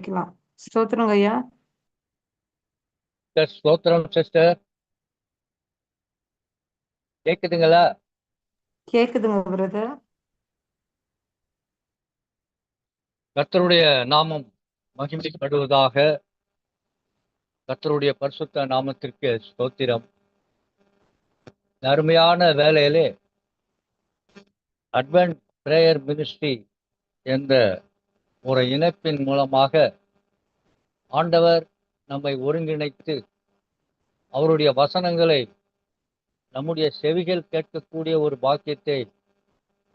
வைக்கலாம். ஸ்தோத்திரங்க ஐயா. ஸ்தோத்திரம் சிஸ்டர். கேக்குதுங்களா? கேக்குதுங்க பிரதர். கர்த்தருடைய நாமம் மகிமைப்படுவதாக கர்த்தருடைய பரிசுத்த நாமத்திற்கு ஸ்தோத்திரம். அருமையான வேலையிலே அட்வென்ட் பிரேயர் மினிஸ்ட்ரி என்ற ஒரு இணைப்பின் மூலமாக ஆண்டவர் நம்மை ஒருங்கிணைத்து அவருடைய வசனங்களை நம்முடைய செவிகள் கேட்கக்கூடிய ஒரு பாக்கியத்தை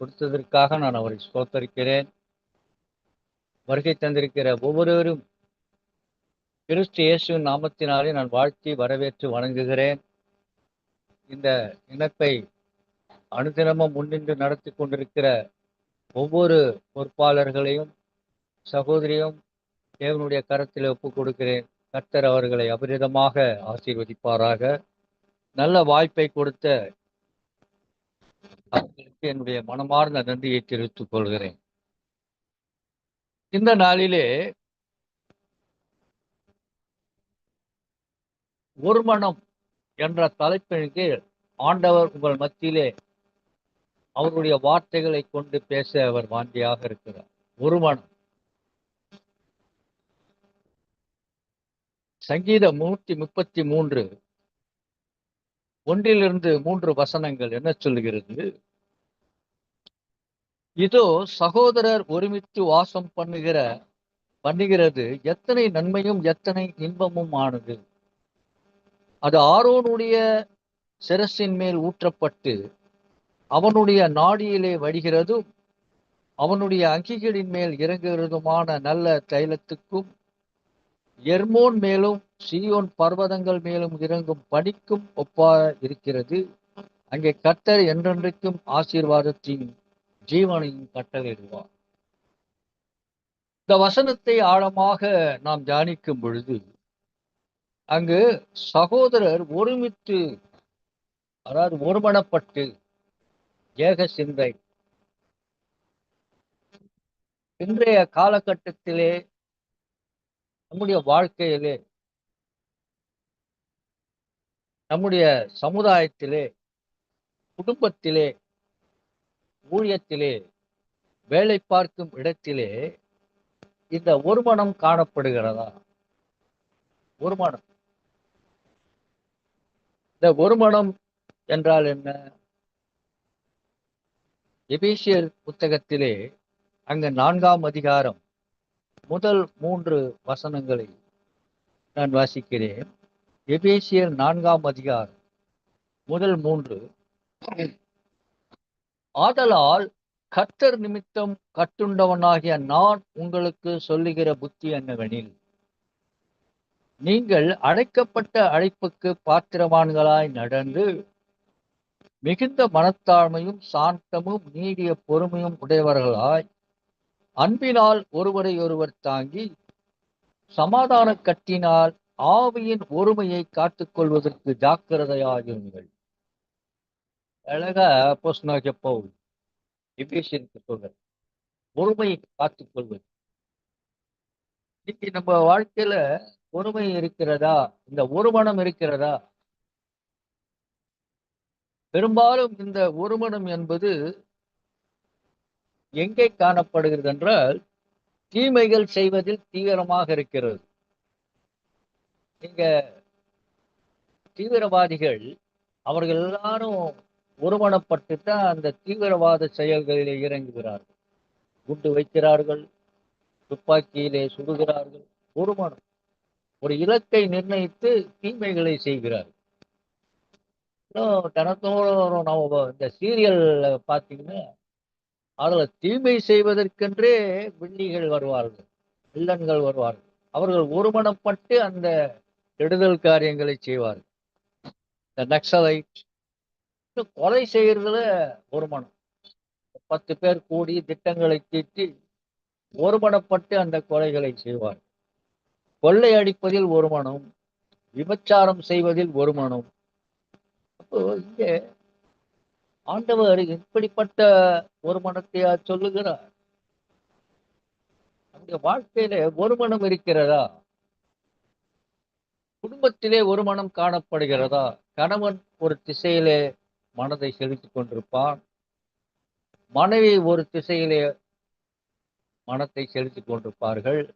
கொடுத்ததற்காக நான் அவரை ஸ்தோத்தரிக்கிறேன். வருகை தந்திருக்கிற ஒவ்வொருவரும் கிறிஸ்து இயேசுவின் நாமத்தினாலே நான் வாழ்த்தி வரவேற்று வணங்குகிறேன். இந்த இணைப்பை அனுதினமும் முன்னின்று நடத்தி கொண்டிருக்கிற ஒவ்வொரு பொறுப்பாளர்களையும் சகோதரியும் தேவனுடைய கரத்தில் ஒப்புக் கொடுக்கிறேன். கர்த்தர் அவர்களை அபரிதமாக ஆசீர்வதிப்பாராக. நல்ல வாய்ப்பை கொடுத்த அவர்களுக்கு என்னுடைய மனமார்ந்த நன்றியை தெரிவித்துக் கொள்கிறேன். இந்த நாளிலே ஒரு மனம் என்ற தலைப்பின் கீழ் ஆண்டவர் உங்கள் மத்தியிலே அவருடைய வார்த்தைகளை கொண்டு பேச அவர் வாந்தியாக இருக்கிறார். ஒரு மனம். சங்கீதம் நூற்றி முப்பத்தி மூன்று. ஒன்றிலிருந்து மூன்று வசனங்கள் என்ன சொல்லுகிறது? இதோ சகோதரர் ஒருமித்து வாசம் பண்ணுகிற பண்ணுகிறது எத்தனை நன்மையும் எத்தனை இன்பமும் ஆனது. அது ஆரோனுடைய சிரசின் மேல் ஊற்றப்பட்டு அவனுடைய நாடியிலே வடிகிறதும் அவனுடைய அங்கிகளின் மேல் இறங்குகிறதுமான நல்ல தைலத்துக்கும் எர்மோன் மேலும் சியோன் பர்வதங்கள் மேலும் இறங்கும் பனிக்கும் ஒப்பாக இருக்கிறது. அங்கே கர்த்தர் என்றென்றைக்கும் ஆசீர்வாதத்தின் ஜீவனையும் கட்டளையிடுவார். இந்த வசனத்தை ஆழமாக நாம் தியானிக்கும் பொழுது அங்கு சகோதரர் ஒருமித்து அதாவது ஒருமனப்பட்டு ஏக சிந்தை. இன்றைய காலகட்டத்திலே நம்முடைய வாழ்க்கையிலே நம்முடைய சமுதாயத்திலே குடும்பத்திலே ஊழியத்திலே வேலை பார்க்கும் இடத்திலே இந்த ஒருமனம் காணப்படுகிறதா? ஒருமனம். இந்த ஒருமனம் என்றால் என்ன? எபேசியர் புத்தகத்திலே அங்கு நான்காம் அதிகாரம் முதல் மூன்று வசனங்களை நான் வாசிக்கிறேன். எபேசியர் நான்காம் அதிகாரம் முதல் மூன்று. ஆதலால் கர்த்தர் நிமித்தம் கட்டுண்டவனாகிய நான் உங்களுக்கு சொல்லுகிற புத்தி என்னவெனில் நீங்கள் அழைக்கப்பட்ட அழைப்புக்கு பாத்திரவான்களாய் நடந்து மிகுந்த மனத்தாழ்மையும் சாந்தமும் நீடிய பொறுமையும் உடையவர்களாய் அன்பினால் ஒருவரை ஒருவர் தாங்கி சமாதான கட்டினால் ஆவியின் ஒருமையை காத்துக்கொள்வதற்கு ஜாக்கிரதையாகுங்கள் அழகா போஸ்னாகிய பவுல் எபிசியனுக்கு சொல்ற ஒருமையை காத்துக்கொள்வது இன்னைக்கு நம்ம வாழ்க்கையில ஒருமை இருக்கிறதா? இந்த ஒருமனம் இருக்கிறதா? பெரும்பாலும் இந்த ஒருமனம் என்பது எங்கே காணப்படுகிறது என்றால் தீமைகள் செய்வதில் தீவிரமாக இருக்கிறது. நீங்க தீவிரவாதிகள் அவர்கள் எல்லாரும் ஒருமனப்பட்டு தான் அந்த தீவிரவாத செயல்களிலே இறங்குகிறார்கள். குண்டு வைக்கிறார்கள் துப்பாக்கியிலே சுடுகிறார்கள் ஒருமனம் ஒரு இலக்கை நிர்ணயித்து தீமைகளை செய்கிறார்கள். தினத்தோறும் நம்ம இந்த சீரியல் பார்த்தீங்கன்னா அதுல தீமை செய்வதற்கென்றே வில்லிகள் வருவார்கள் வில்லன்கள் வருவார்கள். அவர்கள் ஒருமனப்பட்டு அந்த கெடுதல் காரியங்களை செய்வார்கள். இந்த நக்சலைட் கொலை செய்யறதுல ஒருமனம். பத்து பேர் கூடி திட்டங்களை தீட்டி ஒருமனப்பட்டு அந்த கொலைகளை செய்வார் கொள்ளை அடிப்பதில் ஒரு மனம் விபச்சாரம் செய்வதில் ஒரு மனம் அப்போ இங்கே ஆண்டவர் இப்படிப்பட்ட ஒரு மனத்தையா சொல்லுகிறார். நம்முடைய வாழ்க்கையில ஒரு மனம் இருக்கிறதா? குடும்பத்திலே ஒரு மனம் காணப்படுகிறதா? கணவன் ஒரு திசையிலே மனதை செலுத்திக் கொண்டிருப்பான். மனைவி ஒரு திசையிலே மனத்தை செலுத்திக் கொண்டிருப்பார்கள்.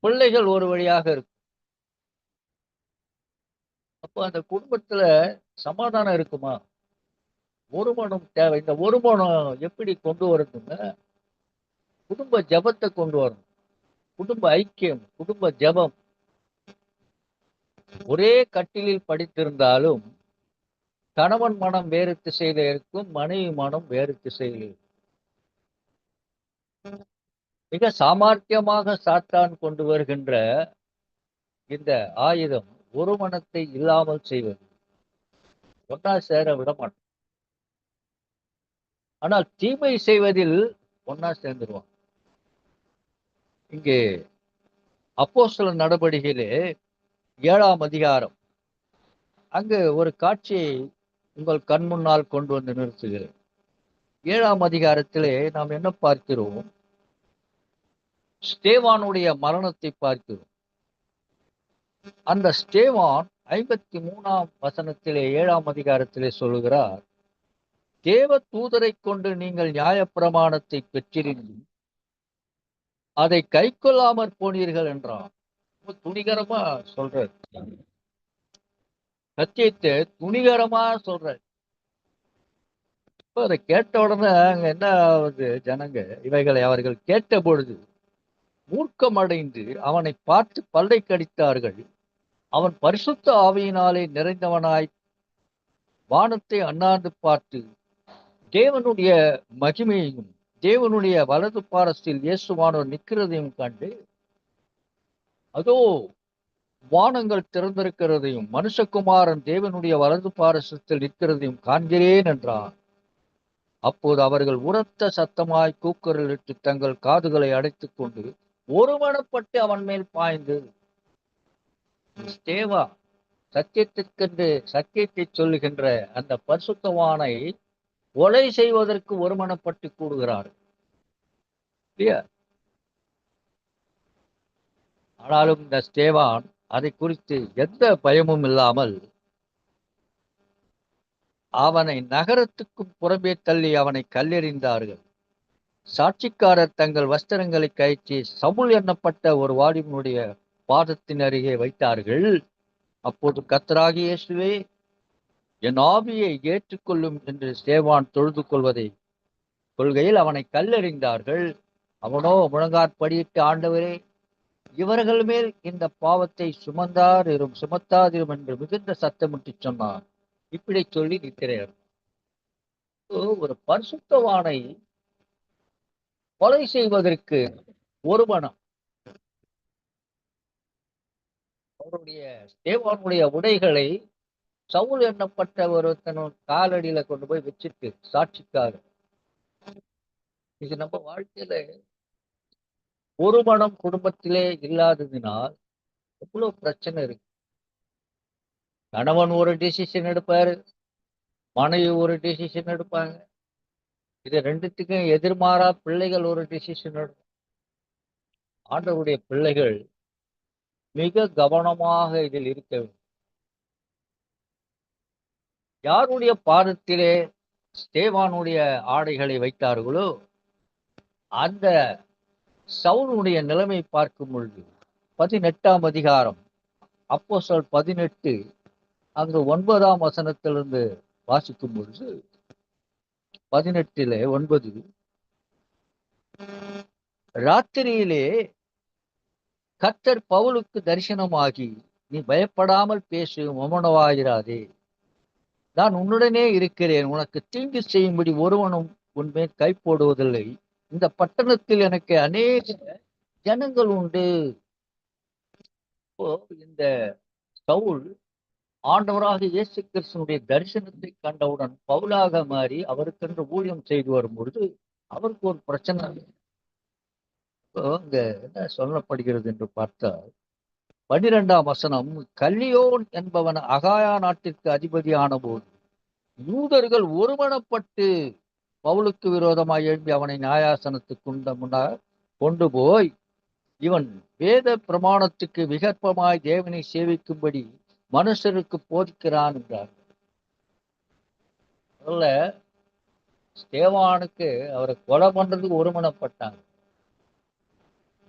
பிள்ளைகள் ஒரு வழியாக இருக்கும். அப்போ அந்த குடும்பத்துல சமாதானம் இருக்குமா? ஒரு மனம் தேவை. இந்த ஒரு மனம் எப்படி கொண்டு வரணும்னா குடும்ப ஜபத்தை கொண்டு வரணும். குடும்ப ஐக்கியம் குடும்ப ஜபம். ஒரே கட்டிலில் படித்திருந்தாலும் கணவன் மனம் வேறு திசையில இருக்கும் மனைவி மனம் வேறு திசையில் இருக்கும். மிக சாமர்த்தியமாக சாத்தான் கொண்டு வருகின்ற இந்த ஆயுதம் ஒரு மனத்தை இல்லாமல் செய்வது. ஒன்றா சேர விட மாட்டோம் ஆனால் தீமை செய்வதில் ஒன்னா சேர்ந்துருவான். இங்கே அப்போ சில நடவடிக்கையிலே ஏழாம் அதிகாரம். அங்கு ஒரு காட்சியை உங்கள் கண் முன்னால் கொண்டு வந்து நிறுத்துகிறேன். ஏழாம் அதிகாரத்திலே நாம் என்ன பார்க்கிறோம்? ஸ்டேவானுடைய மரணத்தை பார்க்கிறோம். அந்த ஸ்டேவான் ஐம்பத்தி மூணாம் வசனத்திலே ஏழாம் அதிகாரத்திலே சொல்லுகிறார் தேவ தூதரை கொண்டு நீங்கள் நியாயப்பிரமாணத்தை பெற்றிருந்தும் அதை கை கொள்ளாமற் போனீர்கள் என்றான் ரொம்ப துணிகரமா சொல்ற சத்தியத்தை துணிகரமா சொல்ற இப்ப அதை கேட்ட உடனே அங்க என்ன ஆகுது ஜனங்க? இவைகளை அவர்கள் கேட்ட பொழுது மூர்க்கமடைந்து அவனை பார்த்து பல்லை கடித்தார்கள். அவன் பரிசுத்த ஆவியினாலே நிறைந்தவனாய் வானத்தை அண்ணாந்து பார்த்து தேவனுடைய மகிமையையும் தேவனுடைய வலது பாரஸ்தில் இயேசுவானோர் நிற்கிறதையும் கண்டு அதோ வானங்கள் திறந்திருக்கிறதையும் மனுஷகுமாரன் தேவனுடைய வலது பாரசத்தில் நிற்கிறதையும் காண்கிறேன் என்றான் அப்போது அவர்கள் உரத்த சத்தமாய் கூக்குரலிட்டு தங்கள் காதுகளை அடைத்துக் கொண்டு ஒருமனப்பட்டு அவன் மேல் பாய்ந்து தேவா சத்தியத்திற்கென்று சத்தியத்தை சொல்லுகின்ற அந்த பரிசுத்தவானை கொலை செய்வதற்கு ஒருமனப்பட்டு கூடுகிறார். இல்லையா? ஆனாலும் இந்த ஸ்டேவான் அதை குறித்து எந்த பயமும் இல்லாமல் அவனை நகரத்துக்கும் புறம்பே தள்ளி அவனை கல்லெறிந்தார்கள். சாட்சிக்காரர் தங்கள் வஸ்திரங்களை கயிற்றி சமுள் எண்ணப்பட்ட ஒரு வாடினுடைய பாதத்தின் அருகே வைத்தார்கள்? அப்போது கத்ராகியேசுவே என் ஆவியை ஏற்றுக்கொள்ளும் என்று சேவான் தொழுது கொள்வதை கொள்கையில் அவனை கல்லெறிந்தார்கள். அவனோ முழங்காற்படியிட்டு ஆண்டவரே இவர்கள் மேல் இந்த பாவத்தை சுமந்தார் இரும் சுமத்தாதிரும் என்று மிகுந்த சத்தமிட்டு சொன்னான். இப்படி சொல்லி நிற்கிறார். ஒரு பரிசுத்தவானை கொலை செய்வதற்கு ஒரு மனம். அவருடைய தேவானுடைய உடைகளை சவுல் எண்ணப்பட்ட ஒருத்தனும் காலடியில கொண்டு போய் வச்சிருக்கு சாட்சிக்காக. இது நம்ம வாழ்க்கையில ஒரு மனம் குடும்பத்திலே இல்லாததினால் எவ்வளவு பிரச்சனை இருக்கு. கணவன் ஒரு டிசிஷன் எடுப்பாரு மனைவி ஒரு டிசிஷன் எடுப்பாங்க. இது ரெண்டுத்துக்கும் எதிர்மாறா பிள்ளைகள் ஒரு டிசிஷன் எடுக்கும். ஆண்டவருடைய பிள்ளைகள் மிக கவனமாக இதில் இருக்க வேண்டும். யாருடைய பாதத்திலே ஸ்தேவானுடைய ஆடைகளை வைத்தார்களோ அந்த சவுனுடைய நிலைமை பார்க்கும் பொழுது பதினெட்டாம் அதிகாரம் அப்போ சொல் பதினெட்டு அங்கு ஒன்பதாம் வசனத்திலிருந்து வாசிக்கும் பொழுது பதினெட்டிலே ஒன்பது ராத்திரியிலே கத்தர் பவுலுக்கு தரிசனமாகி நீ பயப்படாமல் பேசு மமனவாயிராதே நான் உன்னுடனே இருக்கிறேன். உனக்கு தீங்கு செய்யும்படி ஒருவனும் உன்மேல் கை போடுவதில்லை. இந்த பட்டணத்தில் எனக்கு அநேக ஜனங்கள் உண்டு. இப்போ இந்த சவுல் ஆண்டவராக இயேசு கிருஷ்ணனுடைய தரிசனத்தை கண்டவுடன் பவுலாக மாறி அவருக்கென்று ஊழியம் செய்து வரும்பொழுது அவருக்கு ஒரு பிரச்சனை. இப்போ அங்க என்ன சொல்லப்படுகிறது என்று பார்த்தால் பனிரெண்டாம் வசனம் கல்லியோன் என்பவன் அகாயா நாட்டிற்கு அதிபதியான போது யூதர்கள் ஒருமனப்பட்டு பவுலுக்கு விரோதமாக எழுப்பி அவனை நியாயாசனத்துக்கு கொண்ட முன்னால் கொண்டு போய் இவன் வேத பிரமாணத்துக்கு விகற்பமாய் தேவனை சேவிக்கும்படி மனுஷருக்கு போதிக்கிறான் என்றார். முதல்ல ஸ்தேவானுக்கு அவரை கொலை பண்றதுக்கு ஒருமனப்பட்டாங்க.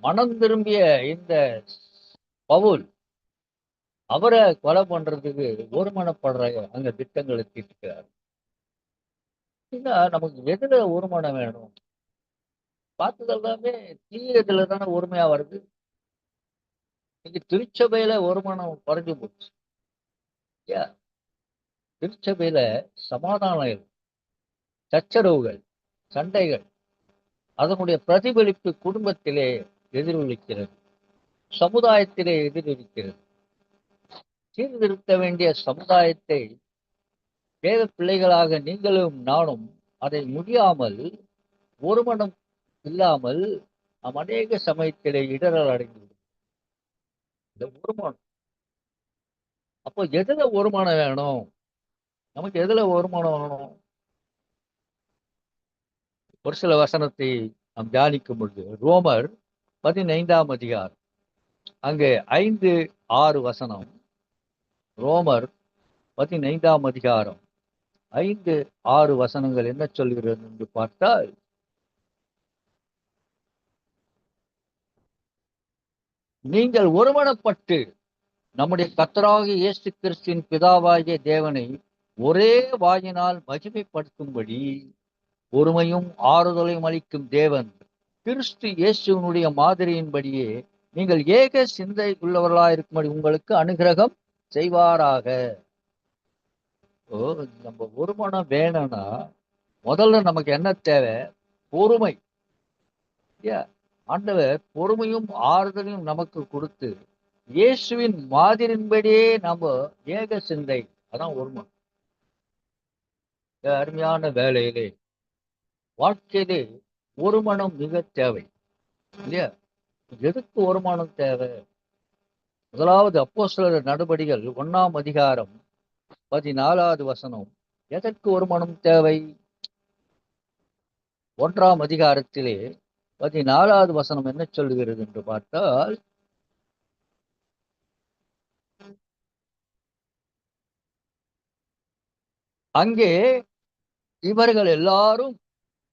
மனம் திரும்பிய இந்த பவுல் அவரை கொலை பண்றதுக்கு ஒருமனப்படுற அங்க திட்டங்களை தீட்டுக்கிறார் நமக்கு எதுல ஒருமனம் வேணும்? பார்த்தது எல்லாமே தீயதுல தானே ஒருமையா வருது. இன்னைக்கு திருச்சபையில ஒருமனம் குறைஞ்சு போச்சு. ஐயா திருச்சபையில சமாதானம் சச்சரவுகள் சண்டைகள் அதனுடைய பிரதிபலிப்பு குடும்பத்திலே எதிரொலிக்கிறது. சமுதாயத்திலே எதிரிருக்கிறது சீர்திருத்த வேண்டிய சமுதாயத்தை வேத பிள்ளைகளாக நீங்களும் நானும் அதை முடியாமல் ஒருமனம் இல்லாமல் நாம் அநேக சமயத்திலே இடரல் அடைந்து இந்த ஒருமனம் அப்போ எதுல ஒருமானம் வேணும்? நமக்கு எதுல ஒருமானம் வேணும்? ஒரு சில வசனத்தை நாம் தியானிக்கும் பொழுது ரோமர் பதினைந்தாம் அதிகாரம். அங்கே ஐந்து ஆறு வசனம். ரோமர் பதினைந்தாம் அதிகாரம். ஐந்து ஆறு வசனங்கள் என்ன சொல்கிறது என்று பார்த்தால் நீங்கள் ஒருமனப்பட்டு நம்முடைய கத்தராகிய இயேசு கிறிஸ்தின் பிதாவாகிய தேவனை ஒரே வாயினால் மகிமைப்படுத்தும்படி ஒருமையும் ஆறுதலையும் அளிக்கும் தேவன் கிறிஸ்து இயேசுவினுடைய மாதிரியின்படியே நீங்கள் ஏக சிந்தை உள்ளவர்களாக இருக்கும்படி உங்களுக்கு அனுகிரகம் செய்வாராக. ஓ நம்ம ஒருமனம் வேணும்னா முதல்ல நமக்கு என்ன தேவை? பொறுமை. ஆண்டவர் பொறுமையும் ஆறுதலையும் நமக்கு கொடுத்து இயேசுவின் மாதிரின்படியே நம்ம ஏக சிந்தை. அதான் ஒருமன் அருமையான வேலையிலே வாழ்க்கையிலே ஒரு மனம் மிக தேவை. இல்லையா? எதுக்கு வருமானம் தேவை? முதலாவது அப்போஸ்தலர் நடபடிகள் ஒன்னாம் அதிகாரம் பதினாலாவது வசனம். எதற்கு வருமானம் தேவை? ஒன்றாம் அதிகாரத்திலே பதினாலாவது வசனம் என்ன சொல்லுகிறது என்று பார்த்தால் அங்கே இவர்கள் எல்லாரும்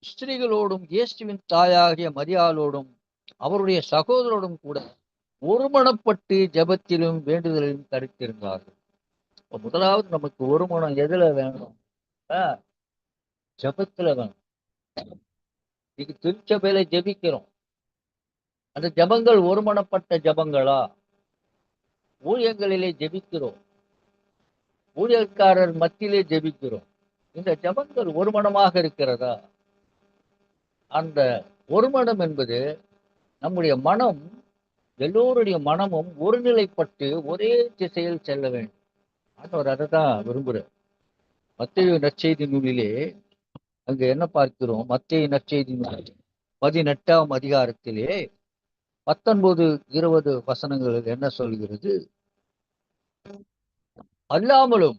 ஸ்திரீகளோடும் இயேசுவின் தாயாகிய மரியாளோடும் அவருடைய சகோதரோடும் கூட ஒருமனப்பட்டு ஜெபத்திலும் வேண்டுதலிலும் கருத்திருந்தார்கள் இப்போ முதலாவது நமக்கு ஒருமனம் எதுல வேணும்? ஆ, ஜெபத்துல வேணும். இன்னைக்கு திருச்சபையில ஜெபிக்கிறோம். அந்த ஜெபங்கள் ஒருமனப்பட்ட ஜெபங்களா? ஊழியங்களிலே ஜெபிக்கிறோம். ஊழியக்காரர் மத்தியிலே ஜெபிக்கிறோம். இந்த ஜெபங்கள் ஒருமனமாக இருக்கிறதா? அந்த ஒருமனம் என்பது நம்முடைய மனம் எல்லோருடைய மனமும் ஒருநிலைப்பட்டு ஒரே திசையில் செல்ல வேண்டும். ஆண்டவர் அதை தான் விரும்புகிறார் மத்திய நற்செய்தி நூலிலே அங்கே என்ன பார்க்கிறோம்? மத்திய நற்செய்தி நூல் பதினெட்டாம் அதிகாரத்திலே பத்தொன்பது இருபது வசனங்கள் என்ன சொல்கிறது? அல்லாமலும்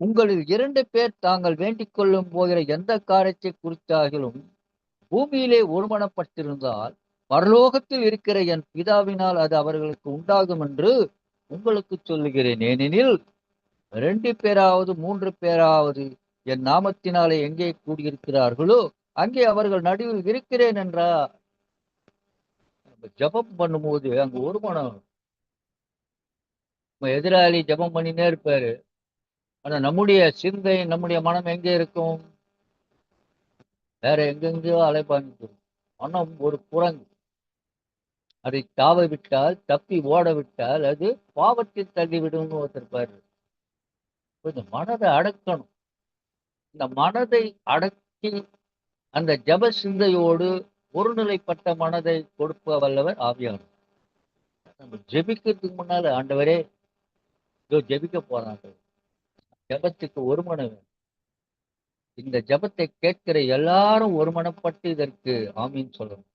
உங்களில் இரண்டு பேர் தாங்கள் வேண்டிக் கொள்ளும் போகிற எந்த காரியத்தை குறித்தாகிலும் பூமியிலே ஒருமனப்பட்டிருந்தால் பரலோகத்தில் இருக்கிற என் பிதாவினால் அது அவர்களுக்கு உண்டாகும் என்று உங்களுக்கு சொல்லுகிறேன். ஏனெனில் ரெண்டு பேராவது மூன்று பேராவது என் நாமத்தினாலே எங்கே கூடியிருக்கிறார்களோ அங்கே அவர்கள் நடுவில் இருக்கிறேன் என்றா? நம்ம ஜெபம் பண்ணும்போது அங்க ஒருமனம். நம்ம எதிராளி ஜெபம் பண்ணினே இருப்பாரு. ஆனா நம்முடைய சிந்தை நம்முடைய மனம் எங்கே இருக்கும்? வேற எங்கெங்கேயோ அலைப்பாங்க மனம் ஒரு குரங்கு. அதை தாவ விட்டால் தப்பி ஓட விட்டால் அது பாவத்தில் தள்ளி விடும்னு ஒருத்தர் பாரு. இந்த மனதை அடக்கணும். இந்த மனதை அடக்கி அந்த ஜப சிந்தையோடு ஒருநிலைப்பட்ட மனதை கொடுப்ப வல்லவர் ஆவியானவர். நம்ம ஜெபிக்கிறதுக்கு முன்னால ஆண்டவரே இதோ ஜெபிக்க போறாங்க ஜபத்துக்கு ஒரு மனம் வேணும். இந்த ஜபத்தை கேட்கிற எல்லாரும் ஒருமனப்பட்டு இதற்கு ஆமீன் சொல்லணும்.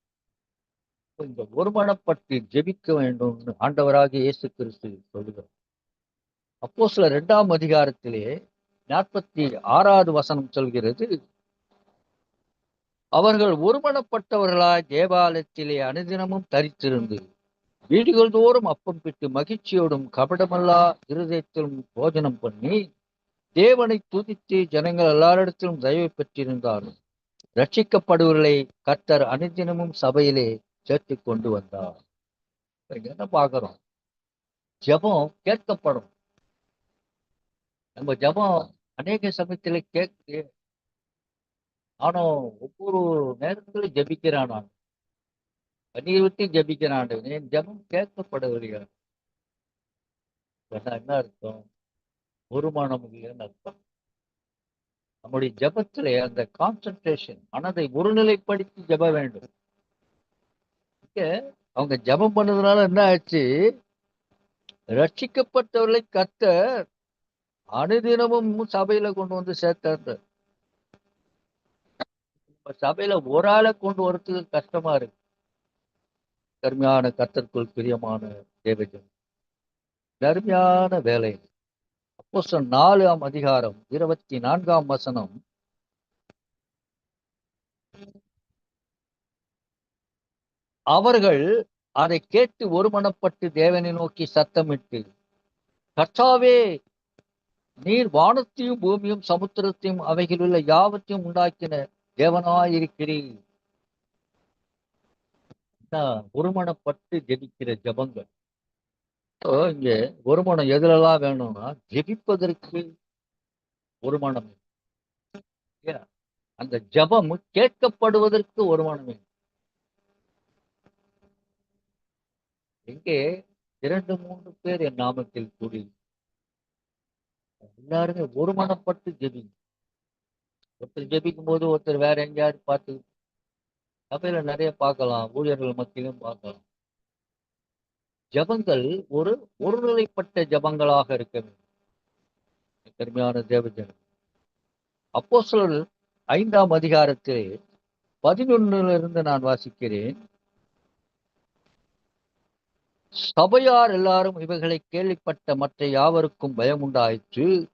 இந்த ஒருமனப்பட்டு ஜெபிக்க வேண்டும்னு ஆண்டவராக இயேசு கிறிஸ்து சொல்லுகிறார். அப்போ சில இரண்டாம் அதிகாரத்திலே நாற்பத்தி ஆறாவது வசனம் சொல்கிறது அவர்கள் ஒருமனப்பட்டவர்களாய் தேவாலயத்திலே அனுதினமும் தரித்திருந்து வீடுகள் தோறும் அப்பம் பிட்டு மகிழ்ச்சியோடும் கபடமல்லா இருதயத்திலும் போஜனம் பண்ணி தேவனை துதித்து ஜனங்கள் எல்லாரிடத்திலும் தயவு பெற்றிருந்தாலும் ரட்சிக்கப்படுவர்களை கர்த்தர் அனுதினமும் சபையிலே சேர்த்து கொண்டு வந்தார். என்ன பார்க்கிறோம்? ஜெபம் கேட்கப்படும். நம்ம ஜெபம் அநேக சமயத்துல கேட்க நானும் ஒவ்வொரு நேரத்திலும் ஜபிக்கிறான் நான் கண்ணீர் விட்டு ஜெபிக்கிறான் என் ஜெபம் கேட்கப்படவில்லை என்ன அர்த்தம்? ஒருமானம் அர்த்தம் நம்முடைய ஜபத்திலே அந்த கான்சென்ட்ரேஷன் மனதை ஒருநிலைப்படுத்தி ஜெப வேண்டும். அவங்க ஜெபம் பண்ணதுனால என்ன ஆச்சு ரட்சிக்கப்பட்டவர்களை கர்த்தர் அனுதினமும் சபையில கொண்டு வந்து சேர்த்தார் இப்ப சபையில ஒரு ஆளை கொண்டு வரத்துக்கு கஷ்டமா இருக்கு. கருமையான கர்த்தருக்குள் பிரியமான தேவஜன் கருமையான வேலை அப்போ நாலாம் அதிகாரம் இருபத்தி நான்காம் வசனம். அவர்கள் அதை கேட்டு ஒருமனப்பட்டு தேவனை நோக்கி சத்தமிட்டு கர்த்தாவே நீர் வானத்தையும் பூமியும் சமுத்திரத்தையும் அவைகளில் உள்ள யாவற்றையும் உண்டாக்கின தேவனாயிருக்கிறீர். ஒருமனப்பட்டு ஜெபிக்கிற ஜபங்கள். இங்கே ஒருமனம் எதுலலாம் வேணும்னா ஜெபிப்பதற்கு ஒருமனம் அந்த ஜபம் கேட்கப்படுவதற்கு ஒருமனம் வேணும். எங்கே இரண்டு மூன்று பேர் என் நாமத்தில் கூடி எல்லாருமே ஒரு மனப்பட்டு ஜெபிங்க. ஒருத்தர் ஜெபிக்கும் போது ஒருத்தர் வேற எங்கேயாவது பார்த்து சபையில நிறைய பார்க்கலாம் ஊழியர்கள் மத்தியிலும் பார்க்கலாம். ஜபங்கள் ஒரு ஒருநிலைப்பட்ட ஜபங்களாக இருக்க வேண்டும். பெருமையான தேவஜன் அப்போ ஐந்தாம் அதிகாரத்தில் பதினொன்னிலிருந்து நான் வாசிக்கிறேன். சபையார் எல்லாரும் இவைகளை கேள்விப்பட்ட மற்ற யாவருக்கும் பயம் உண்டாயிற்று.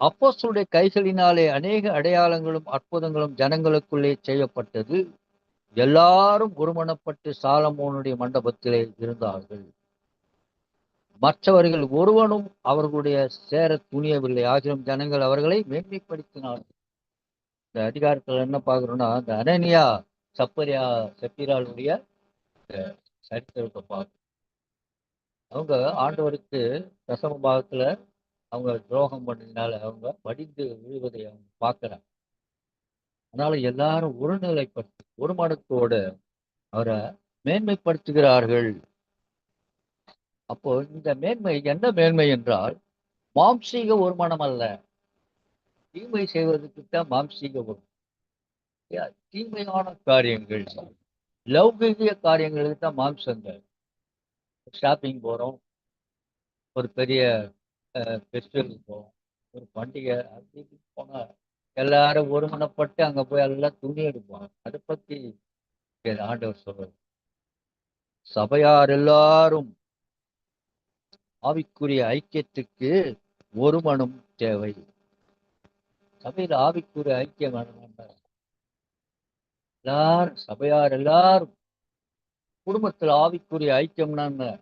அப்போஸ்தலருடைய கைகளினாலே அநேக அடையாளங்களும் அற்புதங்களும் ஜனங்களுக்குள்ளே செய்யப்பட்டது. எல்லாரும் ஒருமனப்பட்டு சாலமோனுடைய மண்டபத்திலே இருந்தார்கள். மற்றவர்கள் ஒருவனும் அவர்களுடைய சேர துணியவில்லை. ஆகிலும் ஜனங்கள் அவர்களை மேன்மைப்படுத்தினார்கள். இந்த அதிகாரத்துல என்ன பாக்குறோம்னா இந்த அனனியா சப்பரியா சப்பீராளுடைய சரித்திரத்தை பார்க்கணும் அவங்க ஆண்டவருக்கு தசம பாகத்துல அவங்க துரோகம் பண்ணதுனால அவங்க வடிந்து விழுவதை அவங்க பார்க்கறாங்க. அதனால எல்லாரும் ஒருநிலைப்பட்டு ஒரு மனத்தோடு அவரை மேன்மைப்படுத்துகிறார்கள். அப்போ இந்த மேன்மை என்ன மேன்மை என்றால் மாம்சீக ஒருமனம் அல்ல. தீமை செய்வதற்கு தான் மாம்சீக ஒரு தீமையான காரியங்கள். லௌகிக காரியங்களுக்கு தான் மாம்சங்கள். ஷாப்பிங் போறோம். ஒரு பெரிய ஃபெஸ்டிவலுக்கு போகிறோம் ஒரு பண்டிகை அப்படி போனால் போனா எல்லாரும் ஒருமனப்பட்டு அங்க போய் எல்லாம் துணி எடுப்போம் அதை பத்தி ஆண்டவர் சொல்றாரு. சபையார் எல்லாரும் ஆவிக்குரிய ஐக்கியத்துக்கு ஒரு மனம் தேவை. சபையில் ஆவிக்குரிய ஐக்கியம் எல்லார் எல்லாரும் சபையார் எல்லாரும் குடும்பத்துல ஆவிக்குரிய ஐக்கியம்னா என்ன?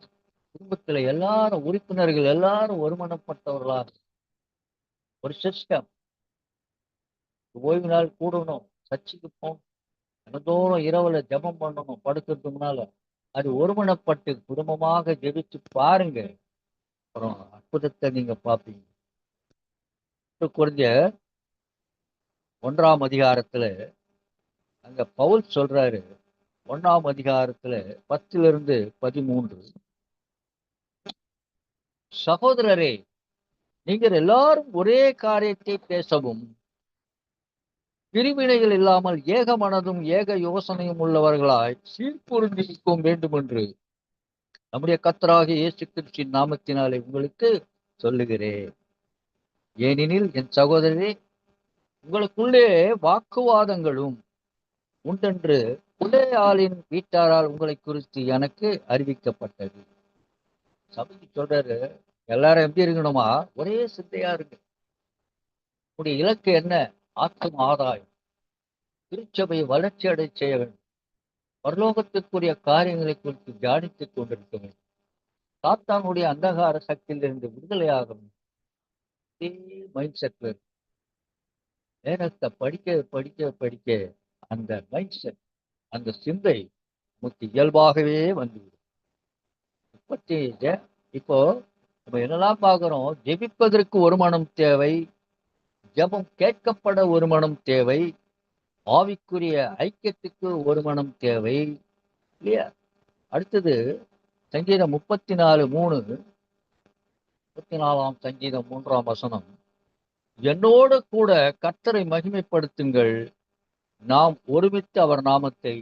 குடும்பத்துல எல்லாரும் உறுப்பினர்கள் எல்லாரும் ஒருமனப்பட்டவர்களா ஒரு சிஸ்டம் ஓய்வு நாள் கூடணும் சர்ச்சுக்கு போகணும். தினந்தோறும் இரவுல ஜெபம் பண்ணணும் படுக்கிறதுக்கு முன்னால அது ஒருமனப்பட்டு குடும்பமாக ஜெபிச்சு பாருங்க. அப்புறம் அற்புதத்தை நீங்க பார்ப்பீங்க. குறைஞ்ச ஒன்றாம் அதிகாரத்துல அங்க பவுல் சொல்றாரு ஒன்றாம் அதிகாரத்துல பத்துல இருந்து பதிமூன்று. சகோதரரே நீங்கள் எல்லாரும் ஒரே காரியத்தை பேசவும் பிரிவினைகள் இல்லாமல் ஏக மனதும் ஏக யோசனையும் உள்ளவர்களாய் சீர்பொருந்திருக்கும் வேண்டும் என்று நம்முடைய கத்தராக இயேசு கிறிஸ்துவின் நாமத்தினாலே உங்களுக்கு சொல்லுகிறேன். ஏனெனில் என் சகோதரி உங்களுக்குள்ளே வாக்குவாதங்களும் உண்டென்று ஒரே ஆளின் வீட்டாரால் உங்களை குறித்து எனக்கு அறிவிக்கப்பட்டது. சபைக்கு சொல்றாரு எல்லாரும் எப்படி இருக்கணுமா? ஒரே சிந்தையா இருக்கு உங்களுடைய இலக்கு என்ன? ஆத்ம ஆதாயம். திருச்சபை வளர்ச்சி அடை செய்ய வேண்டும். பரலோகத்திற்குரிய காரியங்களை குறித்து தியானித்துக் கொண்டிருக்க வேண்டும் சாத்தானுடைய அந்தகார சக்தியிலிருந்து விடுதலையாகும். மைண்ட் செட்ல நேரத்தை படிக்க படிக்க படிக்க அந்த மைண்ட் செட் அந்த சிந்தை நமக்கு இயல்பாகவே வந்துவிடும். இப்போ நம்ம என்னெல்லாம் பார்க்குறோம்? ஜெபிப்பதற்கு ஒரு மனம் தேவை ஜெபம் கேட்கப்பட ஒரு மனம் தேவை ஆவிக்குரிய ஐக்கியத்துக்கு ஒரு மனம் தேவை இல்லையா? அடுத்தது சங்கீதம் முப்பத்தி நாலு மூணு முப்பத்தி நாலாம் சங்கீதம் மூன்றாம் வசனம் என்னோடு கூட கர்த்தரை மகிமைப்படுத்துங்கள். நாம் ஒருமித்து அவர் நாமத்தை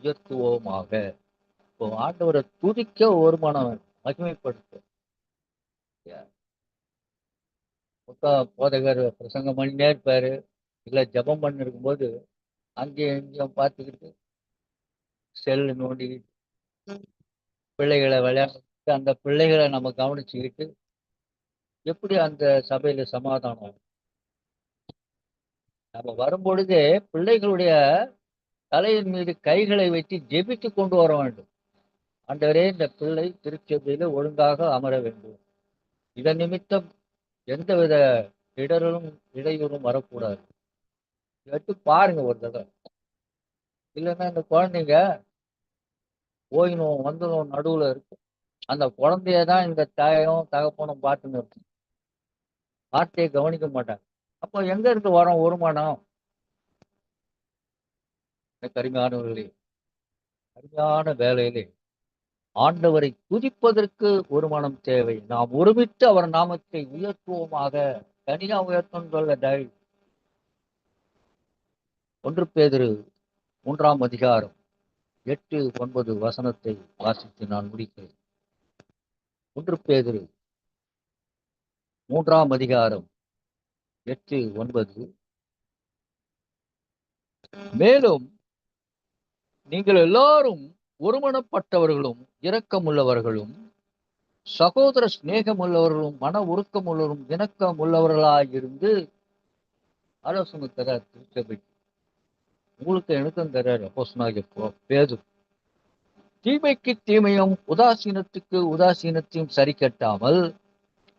உயர்த்துவோமாக. இப்போ ஆண்டவரை துதிக்க ஒரு மனம் மகிமைப்படுத்த போதகர் பிரசங்கம் மணி இருப்பாரு. இல்ல ஜபம் பண்ணிருக்கும்போது அங்கேயும் இங்கேயும் பார்த்துக்கிட்டு செல்லு நோண்டிக்கிட்டு பிள்ளைகளை விளையாட்டு அந்த பிள்ளைகளை நம்ம கவனிச்சுக்கிட்டு எப்படி அந்த சபையில சமாதானம் நம்ம வரும்பொழுதே பிள்ளைகளுடைய தலையின் மீது கைகளை வைத்து ஜெபித்து கொண்டு வர வேண்டும். ஆண்டவரே இந்த பிள்ளை திருச்சபையில ஒழுங்காக அமர வேண்டும். இதன் நிமித்தம் எந்தவித இடரும் இடையூறும் வரக்கூடாது. எடுத்து பாருங்க ஒரு தடவை. இல்லைன்னா இந்த குழந்தைங்க போயினும் வந்துடும் நடுவுல இருக்கும். அந்த குழந்தைய தான் இந்த தாயும் தகப்பனும் பார்த்துன்னு இருக்கும் வார்த்தையை கவனிக்க மாட்டாங்க. அப்போ எங்க இருந்து வரோம் ஒரு மனம் கருமையானவர்களே அருமையான வேலையிலே. ஆண்டவரை துதிப்பதற்கு ஒரு மனம் தேவை. நாம் ஒருமித்து அவர் நாமத்தை உயர்த்துவோமாக. தனியா உயர்த்தம் சொல்ல டை ஒன்று பேதிரு மூன்றாம் அதிகாரம் எட்டு ஒன்பது வசனத்தை வாசித்து நான் முடிக்கிறேன். ஒன்று பேதிரு மூன்றாம் அதிகாரம் எட்டு ஒன்பது. மேலும் நீங்கள் எல்லாரும் ஒருமனப்பட்டவர்களும் இரக்கமுள்ளவர்களும் சகோதர சிநேகமுள்ளவர்களும் மன உருக்கமுள்ளவரும் இணக்கமுள்ளவர்களாயிருந்து ஆலோசனை தர திருச்சபை உங்களுக்கு எனக்கும் தரார் அப்போஸ்தலனாகிய பேது தீமைக்கு தீமையும் உதாசீனத்துக்கு உதாசீனத்தையும் சரி கட்டாமல்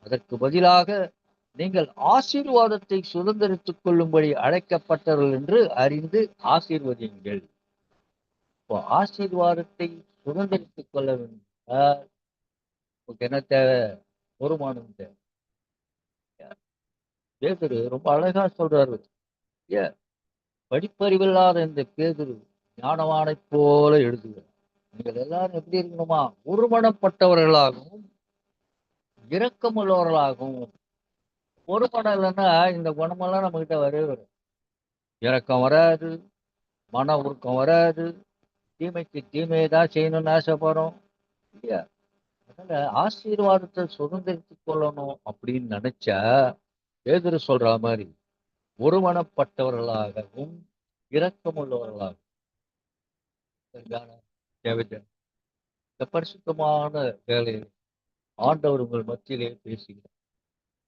அதற்கு பதிலாக நீங்கள் ஆசீர்வாதத்தை சுதந்திரித்துக் கொள்ளும்படி அழைக்கப்பட்டவர்கள் என்று அறிந்து ஆசீர்வதியுங்கள். இப்போ ஆசீர்வாதத்தை சுதந்திரித்துக் கொள்ள வேண்டும் உங்களுக்கு என்ன தேவை? வருமானம் தேவை. பேதுரு ரொம்ப அழகா சொல்றாரு. ஏ படிப்பறிவில்லாத இந்த பேதுரு ஞானவானைப் போல எழுதுகிறார். நீங்கள் எல்லாரும் எப்படி இருக்கணுமா? ஒருமனப்பட்டவர்களாகவும் இரக்கமுள்ளவர்களாகவும். ஒரு இல்லைன்னா இந்த குணமெல்லாம் நம்ம கிட்ட வரவே வரும் இறக்கம் வராது மன உருக்கம் வராது. தீமைக்கு தீமையை தான் செய்யணும்னு ஆசைப்படுறோம். இல்லையா? அதனால ஆசீர்வாதத்தை சுதந்திரித்துக் கொள்ளணும் அப்படின்னு நினைச்சா பேதுரு சொல்ற மாதிரி ஒருமனப்பட்டவர்களாகவும் இரக்கமுள்ளவர்களாகவும். இந்த பரிசுத்தமான வேலையில் ஆண்டவர் உங்கள் மத்தியிலே பேசுகிறார்.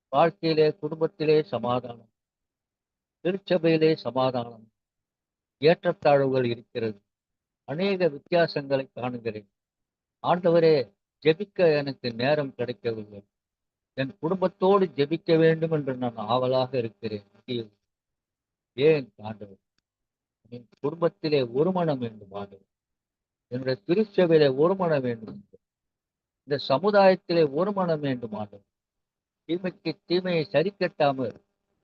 வாழ்க்கையிலே குடும்பத்திலே சமாதானம். திருச்சபையிலே சமாதானம். ஏற்றத்தாழ்வுகள் இருக்கிறது. அநேக வித்தியாசங்களை காணுகிறேன். ஆண்டவரே ஜெபிக்க எனக்கு நேரம் கிடைக்கவில்லை. என் குடும்பத்தோடு ஜெபிக்க வேண்டும் என்று நான் ஆவலாக இருக்கிறேன். ஏன் ஆண்டவர்? என் குடும்பத்திலே ஒருமணம் வேண்டும் ஆண்டவர். என்னுடைய திருச்சபையிலே ஒருமணம் வேண்டும் இந்த சமுதாயத்திலே ஒருமணம் வேண்டும் ஆண்டவர். தீமைக்கு தீமையை சரி கட்டாமல்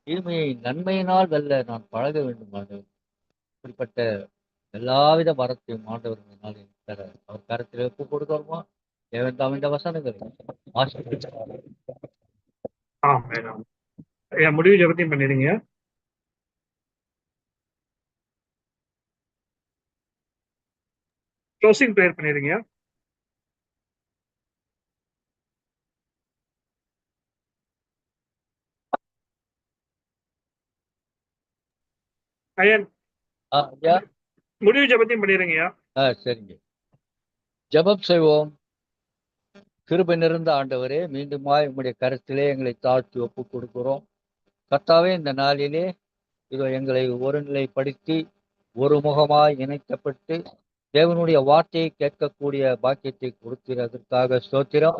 தீமையை நன்மையினால் வெல்ல நான் பழக வேண்டும் ஆண்டவர். இப்படிப்பட்ட எல்லாவித வரத்தையும் ஆண்டவர் தர அவர் கரத்தில் ஒப்பு கொடுக்கணுமா? தேவன் இந்த வசனங்கள் ஆசீர்வதிப்பார். ஆமென், ஆமென். முடிவு பண்ணிடுங்க. க்ளோசிங் ப்ரேயர் பண்ணிடுங்க. முடிவு ஜெபத்தையும் பண்ணிடுங்கய்யா ஆ சரிங்க. ஜெபம் செய்வோம். கிருபை நிறைந்த ஆண்டவரே மீண்டுமாய் உம்முடைய கருத்திலே எங்களை தாழ்த்தி ஒப்பு கொடுக்கிறோம். கர்த்தாவே இந்த நாளிலே இதோ எங்களை ஒருநிலைப்படுத்தி ஒரு முகமாய் இணைக்கப்பட்டு தேவனுடைய வார்த்தையை கேட்கக்கூடிய பாக்கியத்தை கொடுக்கிறதற்காக ஸ்தோத்திரம்.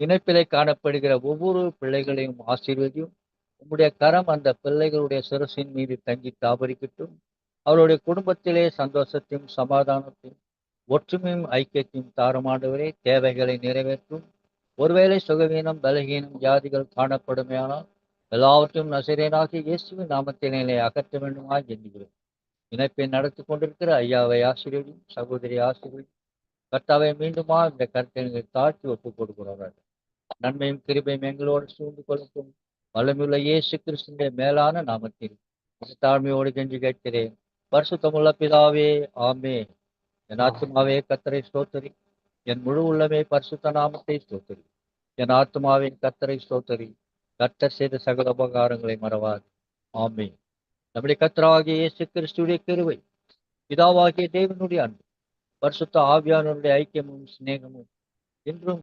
இணைப்பிலே காணப்படுகிற ஒவ்வொரு பிள்ளைகளையும் ஆசீர்வதியும். உம்முடைய கரம் அந்த பிள்ளைகளுடைய சிரசின் மீது தங்கி தாபரிக்கட்டும். அவருடைய குடும்பத்திலே சந்தோஷத்தையும் சமாதானத்தையும் ஒற்றுமையும் ஐக்கியத்தையும் தாரமாண்டவரே தேவைகளை நிறைவேற்றும். ஒருவேளை சுகவீனம் பலகீனம் வியாதிகள் காணப்படுமையானால் எல்லாவற்றையும் நசிரேனாகி இயேசுவின் நாமத்தினை அகற்ற வேண்டுமா எண்ணுகிறேன் இணைப்பை நடத்தி கொண்டிருக்கிற ஐயாவை ஆசிரியரும் சகோதரி ஆசிரியரும் கர்த்தாவை மீண்டுமா இந்த கருத்தை தாழ்த்தி ஒப்புக் கொடுக்கிறார்கள் நன்மையும் கிருபையும் எங்களோடு சூழ்ந்து கொடுக்கும் வல்லமையுள்ள இயேசு கிறிஸ்துடைய மேலான நாமத்தில் தாழ்மையோடு கெஞ்சி கேட்கிறேன். பரிசுத்தமுள்ள பிதாவே ஆமே என் ஆத்மாவே கத்தரை ஸ்தோத்தரி. என் முழு உள்ளமே பரிசுத்த நாமத்தை ஸ்தோத்தரி. என் ஆத்மாவின் கத்தரை ஸ்தோத்தரி. கர்த்தர் செய்த சகல உபகாரங்களை மறவாது. ஆமே நம்முடைய கத்தராகிய இயேசு கிறிஸ்துடைய கிருவை பிதாவாகிய தேவனுடைய அன்பு பரிசுத்த ஆவியானவருடைய ஐக்கியமும் சிநேகமும் என்றும்